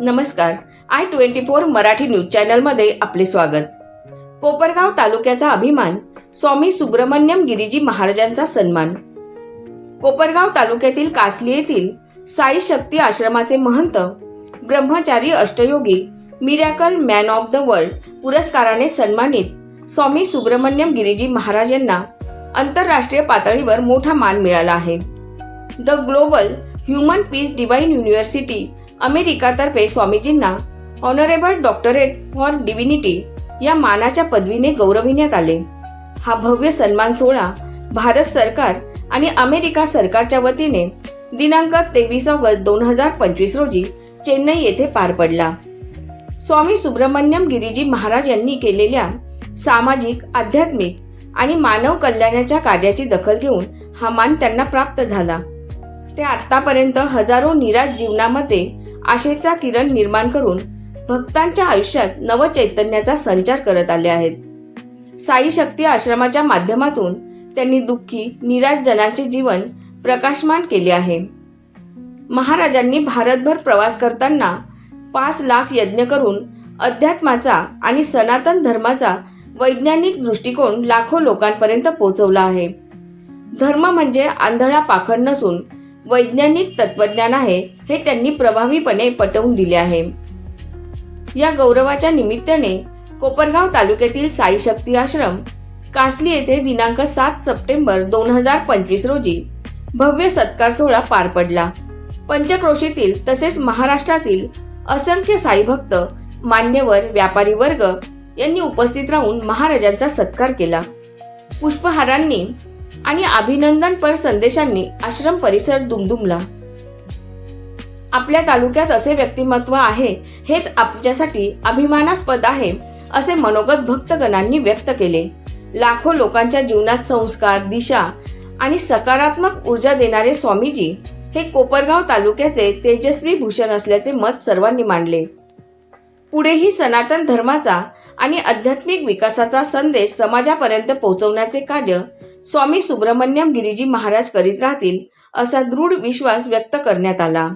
नमस्कार. I twenty four Marathi news चॅनलमध्ये आपले स्वागत. कोपरगाव तालुक्याचा अभिमान स्वामी सुब्रमण्यम गिरीजी महाराजांचा सन्मान. कोपरगाव तालुक्यातील कासली येथील साई शक्ती आश्रमाचे महंत ब्रह्मचारी अष्टयोगी miracle man of the world पुरस्काराने सन्मानित स्वामी सुब्रमण्यम गिरीजी महाराज यांना आंतरराष्ट्रीय पातळीवर मोठा मान मिळाला आहे. The global human peace divine university अमेरिकातर्फे स्वामीजींना ऑनरेबल डॉक्टरेट फॉर डिव्हिनिटी या मानाच्या पदवीने गौरविण्यात आले. हा भव्य सन्मान सोहळा भारत सरकार आणि अमेरिका सरकारच्या वतीने दिनांक तेवीस ऑगस्ट दोन हजार पंचवीस रोजी चेन्नई येथे पार पडला. स्वामी सुब्रमण्यम गिरीजी महाराज यांनी केलेल्या सामाजिक आध्यात्मिक आणि मानव कल्याणाच्या कार्याची दखल घेऊन हा मान त्यांना प्राप्त झाला. ते आतापर्यंत हजारो निराश जीवनामध्ये आशेचा किरण निर्माण करून भक्तांच्या आयुष्यात नवचैतन्याचा संचार करत आले आहेत. साई शक्ती आश्रमाच्या माध्यमातून त्यांनी दुःखी निराश जनांचे जीवन प्रकाशमान केले आहे. महाराजांनी भारतभर प्रवास करताना पाच लाख यज्ञ करून अध्यात्माचा आणि सनातन धर्माचा वैज्ञानिक दृष्टिकोन लाखो लोकांपर्यंत पोहोचवला आहे. धर्म म्हणजे आंधळा पाखड नसून वैज्ञानिक तत्वज्ञान आहे हे त्यांनी प्रभावीपणे पटवून दिले आहे. या गौरवाच्या निमित्ताने कोपरगाव तालुक्यातील साई शक्ती आश्रम कासली येथे दिनांक सात सप्टेंबर दोन हजार पंचवीस रोजी भव्य सत्कार सोहळा पार पडला. पंचक्रोशीतील तसेच महाराष्ट्रातील असंख्य साईभक्त मान्यवर व्यापारी वर्ग यांनी उपस्थित राहून महाराजांचा सत्कार केला. पुष्पहारांनी आणि अभिनंदनपर संदेशांनी आश्रम परिसर दुमदुमला. आपल्या तालुक्यात असे व्यक्तिमत्व आहे हेच आपल्यासाठी अभिमानास्पद आहे असे मनोगत भक्तगणांनी व्यक्त केले. लाखो लोकांच्या जीवनात संस्कार दिशा आणि सकारात्मक ऊर्जा देणारे स्वामीजी हे कोपरगाव तालुक्याचे तेजस्वी भूषण असल्याचे मत सर्वांनी मांडले पुढेही सनातन धर्माचा आणि आध्यात्मिक विकासाचा संदेश समाजापर्यंत पोहोचवण्याचे कार्य स्वामी सुब्रमण्यम गिरीजी महाराज करीत राहतील असा दृढ विश्वास व्यक्त करण्यात आला.